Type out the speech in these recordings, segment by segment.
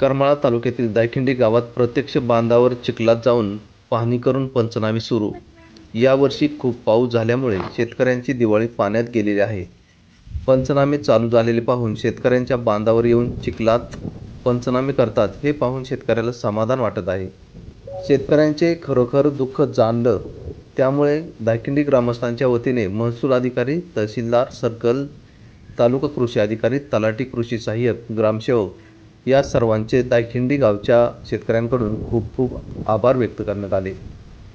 करमाळा तालुक्यातील दायखिंडी गावात प्रत्यक्ष बांधावर चिखलात जाऊन पाहणी करून पंचनामे सुरू. यावर्षी खूप पाऊस झाल्यामुळे शेतकऱ्यांची दिवाळी पाण्यात गेलेली आहे. पंचनामे चालू झालेले पाहून शेतकऱ्यांच्या बांधावर येऊन चिखलात पंचनामे करतात हे पाहून शेतकऱ्याला समाधान वाटत आहे. शेतकऱ्यांचे खरोखर दुःख जाणलं त्यामुळे दायखिंडी ग्रामस्थांच्या वतीने महसूल अधिकारी तहसीलदार सर्कल तालुका कृषी अधिकारी तलाठी कृषी सहाय्यक ग्रामसेवक या सर्वांचे दायखिंडी गावच्या शेतकऱ्यांकडून खूप खूप आभार व्यक्त करण्यात आले.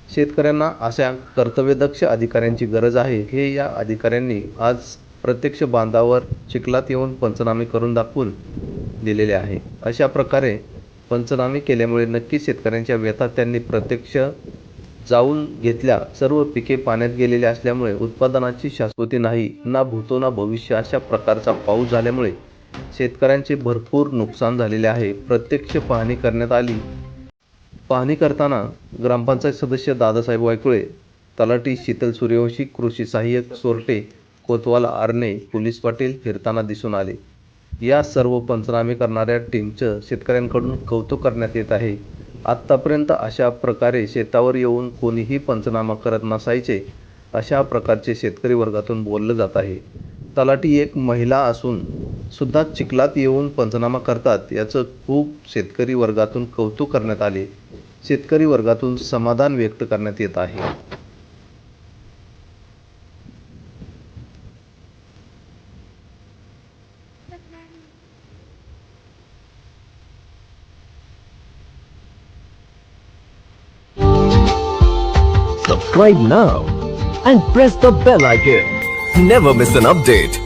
शेतकऱ्यांना अशा कर्तव्यदक्ष अधिकाऱ्यांची गरज आहे. हे या अधिकाऱ्यांनी आज प्रत्यक्ष बांधावर चिखलात येऊन पंचनामे करून दाखवून दिलेले आहे. अशा प्रकारे पंचनामे केल्यामुळे नक्कीच शेतकऱ्यांच्या व्यथा त्यांनी प्रत्यक्ष जाऊन घेतल्या. सर्व पिके पाण्यात गेलेली असल्यामुळे उत्पादनाची शाश्वती नाही ना भूतो ना भविष्य अशा प्रकारचा पाऊस झाल्यामुळे शेतकऱ्यांचे भरपूर नुकसान झालेले आहे. प्रत्यक्ष पाहणी करण्यात आली. पाहणी करताना ग्रामपंचायत सदस्य दादासाहेब वायकुळे तलाठी शीतल सूर्यवंशी कृषी सहाय्यक सोरटे कोतवाल आरणे पोलीस पाटील फिरताना दिसून आले. या सर्व पंचनामे करणाऱ्या टीमचं शेतकऱ्यांकडून कौतुक करण्यात येत आहे. आत्तापर्यंत अशा प्रकारे शेतावर येऊन कोणीही पंचनामा करत नसायचे अशा प्रकारचे शेतकरी वर्गातून बोललं जात आहे. तलाठी एक महिला असून सुद्धा चिखलात येऊन पंचनामा करतात याचं खूप शेतकरी वर्गातून कौतुक करण्यात आले शेतकरी वर्गातून समाधान व्यक्त करण्यात येत आहे subscribe now and press the bell icon. Never miss an update.